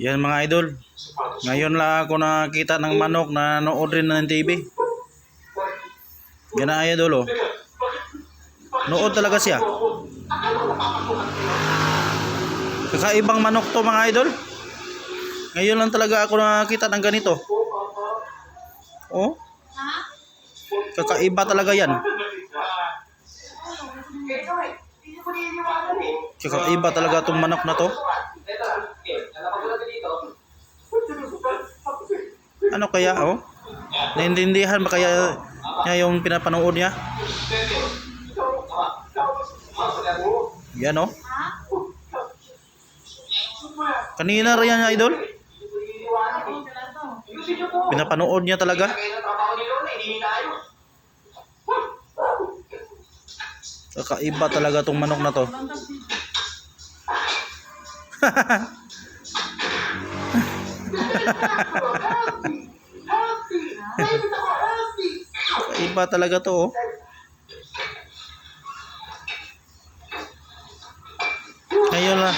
Yan mga idol. Ngayon lang ako nakita ng manok na nood rin ng TV. Yan na idol oh. Nood talaga siya. Kakaibang manok to mga idol. Ngayon lang talaga ako nakita ng ganito. Oh. Kakaiba talaga yan. Kakaiba talaga itong manok na to. Ano kaya oh? Naintindihan ba kaya niya yung pinapanood niya? Yan oh. Kanina rin yan idol. Pinapanood niya talaga. Kakaiba talaga tong manok na to. Kakaiba talaga to oh. Ngayon lang,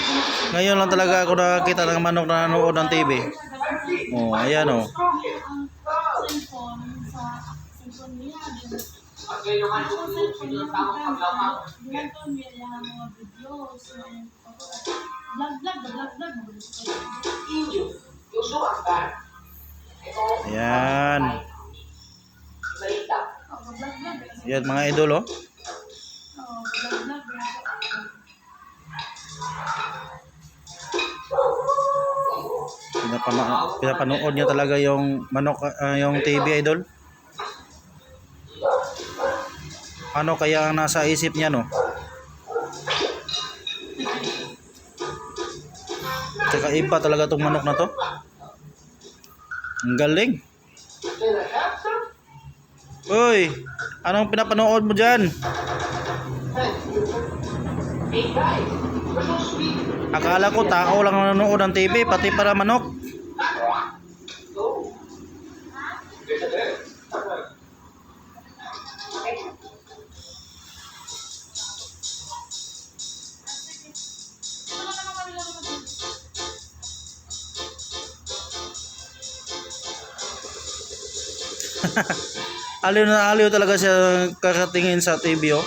ngayon lang talaga ako nakakita ng manok na nanood ng TV. Oh, ayan oh. cellphone Ayan. Oh, vlog, vlog. Yan mga idol oh. Pinapano pinapanood niya talaga yung manok ah, yung TV idol. Ano kaya ang nasa isip niya no? Kakaiba talaga tong manok na to. Ang galing. Uy, anong pinapanood mo dyan? Akala ko tao lang nanonood ng TV, pati para manok. Aliw na aliw talaga siya kakatingin sa TV oh.